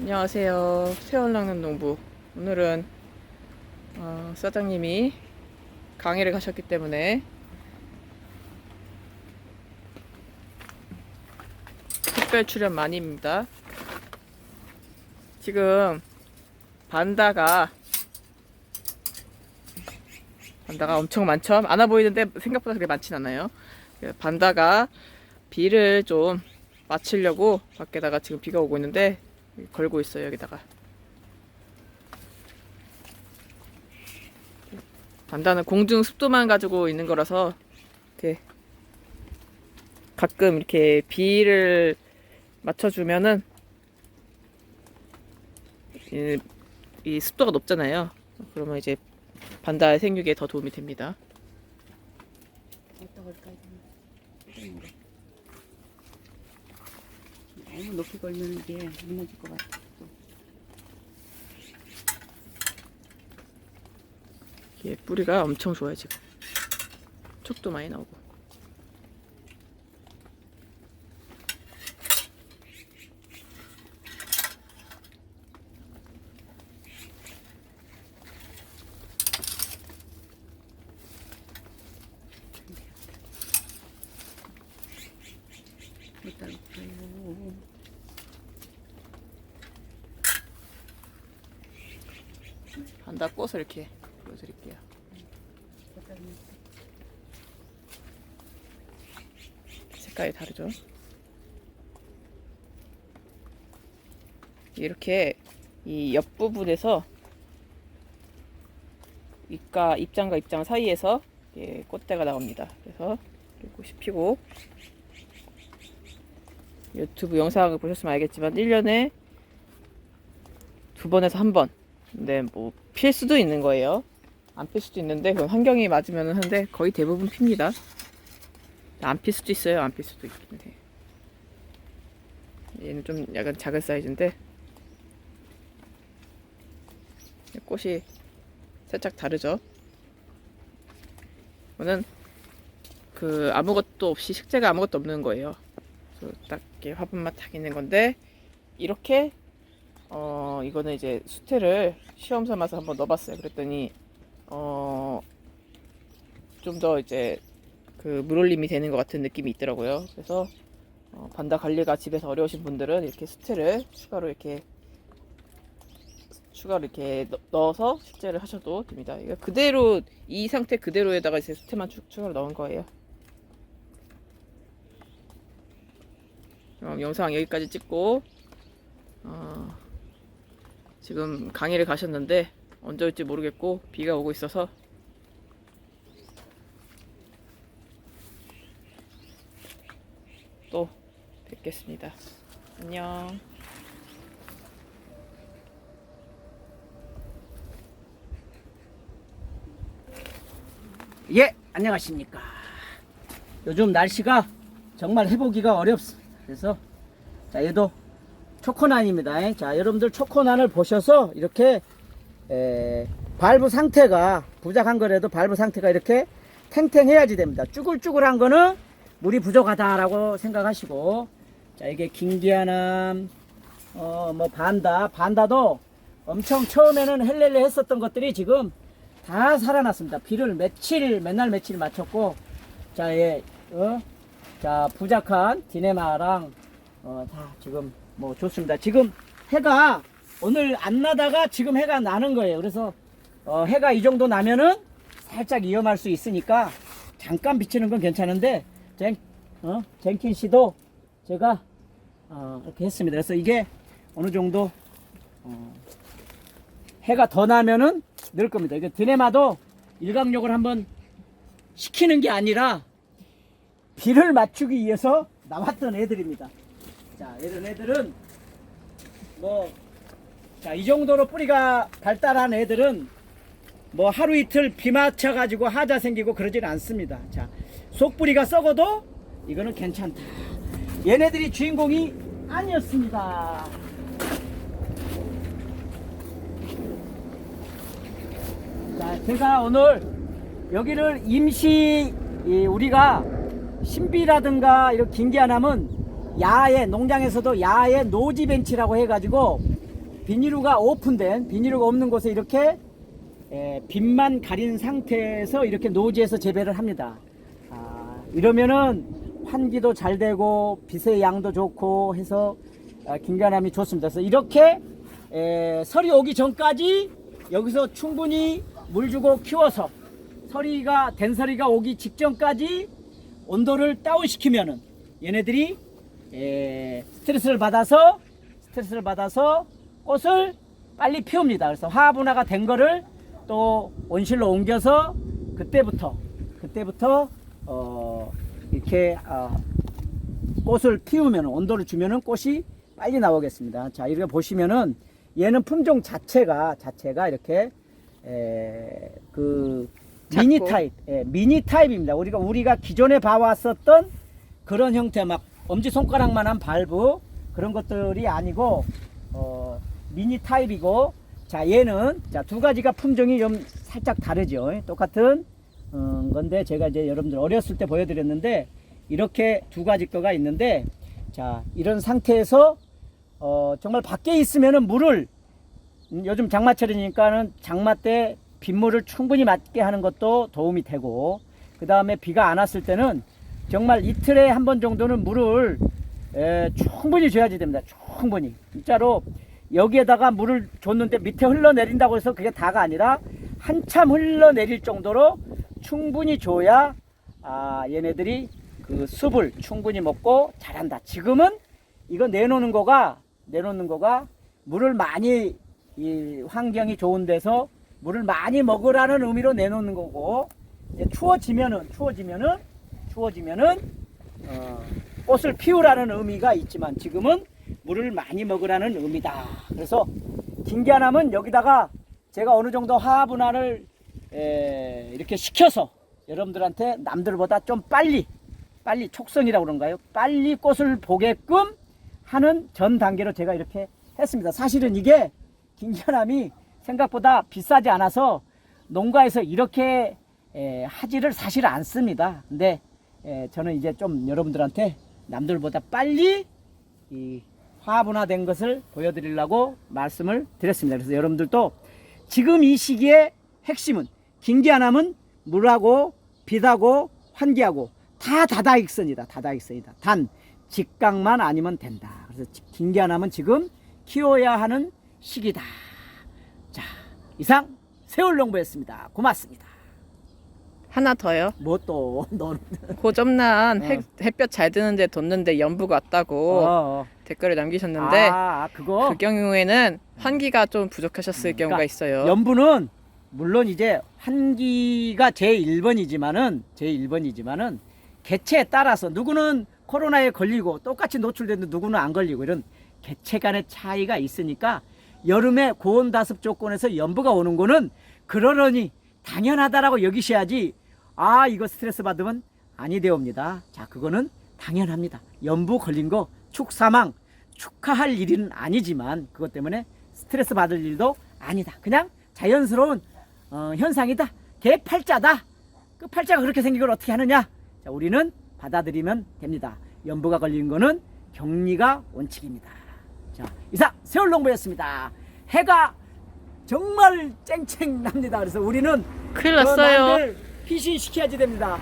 안녕하세요. 세월 낚는 농부. 오늘은 어, 사장님이 강의를 가셨기 때문에 특별 출연 많이입니다. 지금 반다가 반다가 엄청 많죠? 많아 보이는데 생각보다 그렇게 많진 않아요. 반다가 비를 좀 맞추려고 밖에다가 지금 비가 오고 있는데 걸고 있어요 여기다가. 반다는 공중 습도만 가지고 있는 거라서 이렇게 가끔 이렇게 비를 맞춰주면은 이, 이 습도가 높잖아요. 그러면 이제 반다의 생육에 더 도움이 됩니다. 이거 너무 높이 걸면 이게 무너질 것 같아 또. 이게 뿌리가 엄청 좋아요 지금 촉도 많이 나오고 그래요. 반다 꽃을 이렇게 보여드릴게요 색깔이 다르죠 이렇게 이 옆부분에서 잎과 입장과 입장 사이에서 이렇게 꽃대가 나옵니다 그래서 꽃이 피고 유튜브 영상을 보셨으면 알겠지만 1년에 두 번에서 한 번. 근데 뭐 필 수도 있는 거예요. 안 필 수도 있는데 그건 환경이 맞으면 하는데 거의 대부분 핍니다. 안 필 수도 있어요. 안 필 수도 있긴 해. 얘는 좀 약간 작은 사이즈인데 꽃이 살짝 다르죠. 이거는 그 아무것도 없이 식재가 아무것도 없는 거예요. 그래서 딱 이렇게 화분만 딱 있는 건데 이렇게 어 이거는 이제 수태를 시험 삼아서 한번 넣어봤어요. 그랬더니 어 좀 더 이제 그 물올림이 되는 것 같은 느낌이 있더라고요. 그래서 어, 반다 관리가 집에서 어려우신 분들은 이렇게 수태를 추가로 이렇게 추가로 이렇게 넣- 넣어서 식재를 하셔도 됩니다. 이거 그대로 이 상태 그대로에다가 이제 수태만 추, 추가로 넣은 거예요. 그럼 영상 여기까지 찍고 어, 지금 강의를 가셨는데 언제 올지 모르겠고 비가 오고 있어서 또 뵙겠습니다. 안녕. 예, 안녕하십니까. 요즘 날씨가 정말 해보기가 어렵습니다. 그래서, 자, 얘도 초코난입니다. 자, 여러분들 초코난을 보셔서 이렇게, 에, 발부 상태가, 부작한 거라도 발부 상태가 이렇게 탱탱해야지 됩니다. 쭈글쭈글한 거는 물이 부족하다라고 생각하시고, 자, 이게 긴기아남, 어, 뭐, 반다, 반다도 엄청 처음에는 헬렐레 했었던 것들이 지금 다 살아났습니다. 비를 며칠, 맨날 며칠 맞췄고, 자, 예, 어, 자, 부작한 디네마랑, 어, 다 지금 뭐 좋습니다. 지금 해가 오늘 안 나다가 지금 해가 나는 거예요. 그래서, 어, 해가 이 정도 나면은 살짝 위험할 수 있으니까 잠깐 비치는 건 괜찮은데, 젠, 어, 젠킨 씨도 제가, 어, 이렇게 했습니다. 그래서 이게 어느 정도, 어, 해가 더 나면은 늘 겁니다. 이게 드네마도 일광욕을 한번 시키는 게 아니라 비를 맞추기 위해서 나왔던 애들입니다. 자, 이런 애들은 뭐, 자, 이 정도로 뿌리가 발달한 애들은 뭐 하루 이틀 비 맞춰가지고 하자 생기고 그러진 않습니다. 자, 속뿌리가 썩어도 이거는 괜찮다. 얘네들이 주인공이 아니었습니다. 자, 제가 오늘 여기를 임시 이 우리가 신비라든가 이런 긴기아남은 야외 농장에서도 야외 노지 벤치라고 해가지고 비닐루가 오픈된 비닐루가 없는 곳에 이렇게 에, 빛만 가린 상태에서 이렇게 노지에서 재배를 합니다. 아, 이러면은 환기도 잘 되고 빛의 양도 좋고 해서 아, 긴간함이 좋습니다. 그래서 이렇게 에, 설이 오기 전까지 여기서 충분히 물 주고 키워서 서리가 된 서리가 오기 직전까지 온도를 다운시키면은 얘네들이 에, 스트레스를 받아서 스트레스를 받아서 꽃을 빨리 피웁니다. 그래서 화분화가 된 거를 또 온실로 옮겨서 그때부터 그때부터 어, 이렇게 어, 꽃을 피우면 온도를 주면은 꽃이 빨리 나오겠습니다. 자 이렇게 보시면은 얘는 품종 자체가 자체가 이렇게 에, 그 미니. 타입, 예, 미니 타입입니다. 우리가 우리가 기존에 봐왔었던 그런 형태 막 엄지 손가락만한 발부 그런 것들이 아니고 어, 미니 타입이고 자 얘는 자두 가지가 품종이 좀 살짝 다르죠. 예, 똑같은 어, 건데 제가 이제 여러분들 어렸을 때 보여드렸는데 이렇게 두 가지 거가 있는데 자 이런 상태에서 어, 정말 밖에 있으면은 물을 음, 요즘 장마철이니까는 장마 때 빗물을 충분히 맞게 하는 것도 도움이 되고 그 다음에 비가 안 왔을 때는 정말 이틀에 한 번 정도는 물을 에, 충분히 줘야지 됩니다. 충분히 진짜로 여기에다가 물을 줬는데 밑에 흘러내린다고 해서 그게 다가 아니라 한참 흘러내릴 정도로 충분히 줘야 아, 얘네들이 그 숲을 충분히 먹고 자란다. 지금은 이거 내놓는 거가 내놓는 거가 물을 많이 이 환경이 좋은 데서 물을 많이 먹으라는 의미로 내놓는 거고 추워지면은 추워지면은 추워지면은 어, 꽃을 피우라는 의미가 있지만 지금은 물을 많이 먹으라는 의미다. 그래서 김기아남은 여기다가 제가 어느 정도 화분화를 에, 이렇게 시켜서 여러분들한테 남들보다 좀 빨리 빨리 촉성이라고 그런가요? 빨리 꽃을 보게끔 하는 전 단계로 제가 이렇게 했습니다. 사실은 이게 김기아남이 생각보다 비싸지 않아서 농가에서 이렇게 에, 하지를 사실 않습니다. 근데 에, 저는 이제 좀 여러분들한테 남들보다 빨리 이 화분화된 것을 보여드리려고 말씀을 드렸습니다. 그래서 여러분들도 지금 이 시기에 핵심은 김기아남은 물하고 빛하고 환기하고 다 다다익선이다. 다다익선이다. 단 직각만 아니면 된다. 그래서 김기아남은 지금 키워야 하는 시기다. 자, 이상 세월농부였습니다. 고맙습니다. 하나 더요. 뭐 또 너는 고점난 어. 햇, 햇볕 잘 드는데 뒀는데 연부가 왔다고 어, 댓글을 남기셨는데 아, 그거 그 경우에는 환기가 좀 부족하셨을 음, 경우가 그러니까 있어요. 연부는 물론 이제 환기가 제 1번이지만은 제 1번이지만은 개체에 따라서 누구는 코로나에 걸리고 똑같이 노출되는데 누구는 안 걸리고 이런 개체 간의 차이가 있으니까 여름에 고온 다습 조건에서 연부가 오는 거는 그러려니 당연하다라고 여기셔야지 아 이거 스트레스 받으면 아니 되옵니다. 자 그거는 당연합니다. 연부 걸린 거 축사망 축하할 일은 아니지만 그것 때문에 스트레스 받을 일도 아니다. 그냥 자연스러운 어, 현상이다. 개 팔자다. 그 팔자가 그렇게 생긴 걸 어떻게 하느냐? 자, 우리는 받아들이면 됩니다. 연부가 걸린 거는 격리가 원칙입니다. 자, 이상 세월농부였습니다. 해가 정말 쨍쨍 납니다. 그래서 우리는 큰일 그 났어요. 남들 피신 시켜야지 됩니다.